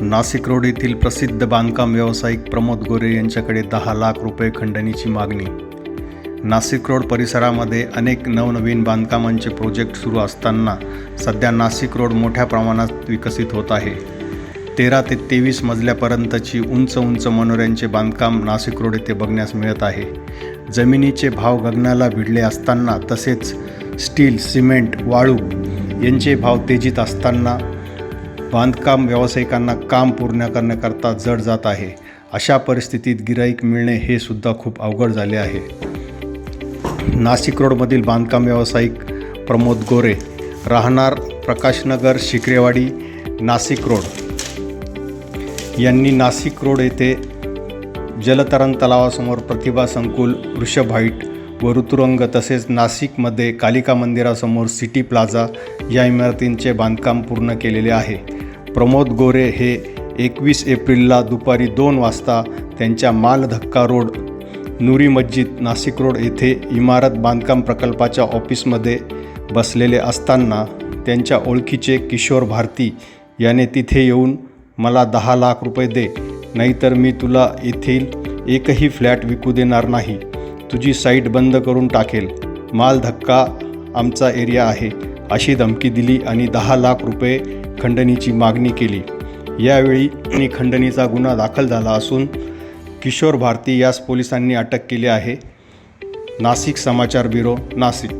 Nashik road येथील प्रसिद्ध बांधकाम व्यावसायिक प्रमोद गोरे यांच्याकडे दहा लाख रुपये खंडणीची मागणी. नाशिक रोड परिसरामध्ये अनेक नवनवीन बांधकामांचे प्रोजेक्ट सुरू असताना सध्या नाशिक रोड मोठ्या प्रमाणात विकसित होत आहे. तेरा ते तेवीस मजल्यापर्यंतची उंच उंच मनोऱ्यांचे बांधकाम नाशिक रोड येथे बघण्यास मिळत आहे. जमिनीचे भाव गगनाला भिडले असताना तसेच स्टील सिमेंट वाळू यांचे भाव तेजीत असताना बांधकाम व्यावसायिकांना काम पूर्ण करण्याकरता जड जात आहे. अशा परिस्थितीत गिराईक मिळणे हे सुद्धा खूप अवघड झाले आहे. नाशिक रोडमधील बांधकाम व्यावसायिक प्रमोद गोरे राहणार प्रकाशनगर शिकरेवाडी नाशिक रोड. यांनी नाशिक रोड येथे जलतरण तलावासमोर प्रतिभा संकुल वृषभ हाईट व ऋतुरंग तसेच नाशिकमध्ये कालिका मंदिरासमोर सिटी प्लाझा या इमारतींचे बांधकाम पूर्ण केलेले आहे. प्रमोद गोरे हे एकवीस एप्रिलला दुपारी दोन वाजता त्यांच्या मालधक्का रोड नुरी मस्जिद नाशिक रोड येथे इमारत बांधकाम प्रकल्पाच्या ऑफिसमध्ये बसलेले असताना त्यांच्या ओळखीचे किशोर भारती याने तिथे येऊन मला दहा लाख रुपये दे नाहीतर मी तुला येथील एकही फ्लॅट विकू देणार नाही. तुझी साईट बंद करून टाकेल. माल धक्का आमचा एरिया आहे. अशी धमकी दिली आणि दहा लाख रुपये खंडणीची मागणी केली. यावेळी खंडणीचा गुन्हा दाखल झाला असून किशोर भारती यास पोलिसांनी अटक केली आहे. नाशिक समाचार ब्युरो नाशिक